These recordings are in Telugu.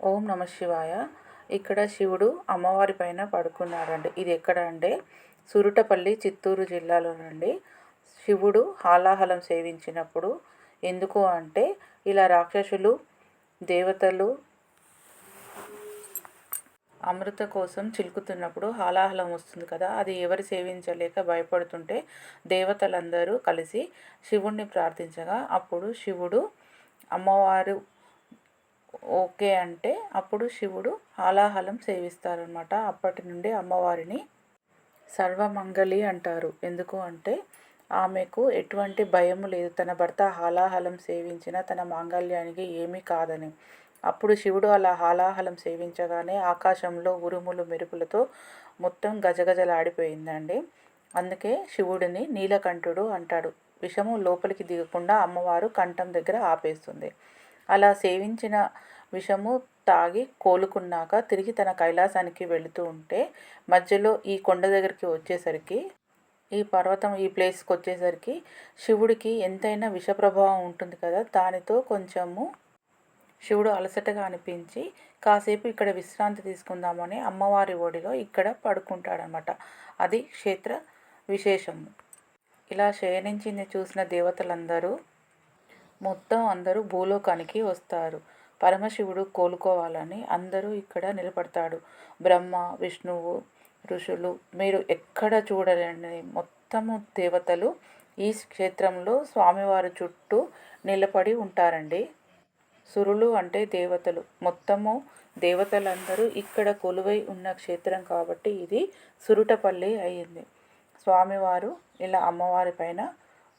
ఓం నమ శివాయ. ఇక్కడ శివుడు అమ్మవారి పైన పడుకున్నాడండి. ఇది ఎక్కడ అంటే సురుటపల్లి చిత్తూరు జిల్లాలోనండి శివుడు హాలాహలం సేవించినప్పుడు ఎందుకు అంటే ఇలా రాక్షసులు దేవతలు అమృత కోసం చిలుకుతున్నప్పుడు హాలాహలం వస్తుంది కదా అది ఎవరు సేవించలేక భయపడుతుంటే దేవతలందరూ కలిసి శివుణ్ణి ప్రార్థించగా అప్పుడు శివుడు అమ్మవారు ఓకే అంటే అప్పుడు శివుడు హాలాహలం సేవిస్తారనమాట అప్పటి నుండి అమ్మవారిని సర్వమంగళి అంటారు. ఎందుకు అంటే ఆమెకు ఎటువంటి భయం లేదు. తన భర్త హాలాహలం సేవించిన తన మాంగళ్యానికి ఏమీ కాదని. అప్పుడు శివుడు అలా హాలాహలం సేవించగానే ఆకాశంలో ఉరుములు మెరుపులతో మొత్తం గజగజలాడిపోయిందండి. అందుకే శివుడిని నీలకంఠుడు అంటాడు. విషము లోపలికి దిగకుండా అమ్మవారు కంఠం దగ్గర ఆపేస్తుంది. అలా సేవించిన విషము తాగి కోలుకున్నాక తిరిగి తన కైలాసానికి వెళుతూ ఉంటే మధ్యలో ఈ కొండ దగ్గరికి వచ్చేసరికి ఈ పర్వతం ఈ ప్లేస్కి వచ్చేసరికి శివుడికి ఎంతైనా విష ప్రభావం ఉంటుంది కదా దానితో కొంచెము శివుడు అలసటగా అనిపించి కాసేపు ఇక్కడ విశ్రాంతి తీసుకుందామని అమ్మవారి ఒడిలో ఇక్కడ పడుకుంటాడనమాట. అది క్షేత్ర విశేషము. ఇలా శయనించింది చూసిన దేవతలందరూ మొత్తం అందరూ భూలోకానికి వస్తారు. పరమశివుడు కోలుకోవాలని అందరూ ఇక్కడ నిలబడతాడు. బ్రహ్మ విష్ణువు ఋషులు మీరు ఎక్కడ చూడలేని మొత్తము దేవతలు ఈ క్షేత్రంలో స్వామివారి చుట్టూ నిలబడి ఉంటారండి. సురులు అంటే దేవతలు. మొత్తము దేవతలందరూ ఇక్కడ కొలువై ఉన్న క్షేత్రం కాబట్టి ఇది సురుటపల్లి అయ్యింది స్వామివారు ఇలా అమ్మవారి పైన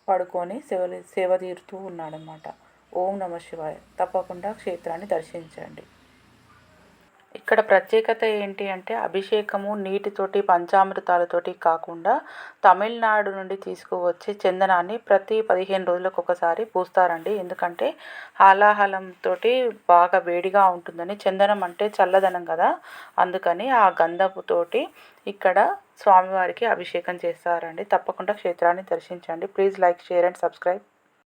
పడుకొని సేవ సేవ తీరుతూ ఉన్నాడనమాట ఓం నమ శివాయ. తప్పకుండా క్షేత్రాన్ని దర్శించండి. ఇక్కడ ప్రత్యేకత ఏంటి అంటే అభిషేకము నీటితోటి పంచామృతాలతోటి కాకుండా తమిళనాడు నుండి తీసుకువచ్చే చందనాన్ని ప్రతి పదిహేను రోజులకు ఒకసారి పూస్తారండి. ఎందుకంటే హాలాహలంతో బాగా వేడిగా ఉంటుందని చందనం అంటే చల్లదనం కదా. అందుకని ఆ గంధపుతోటి ఇక్కడ స్వామివారికి అభిషేకం చేస్తారండి. తప్పకుండా క్షేత్రాన్ని దర్శించండి. Please like share and subscribe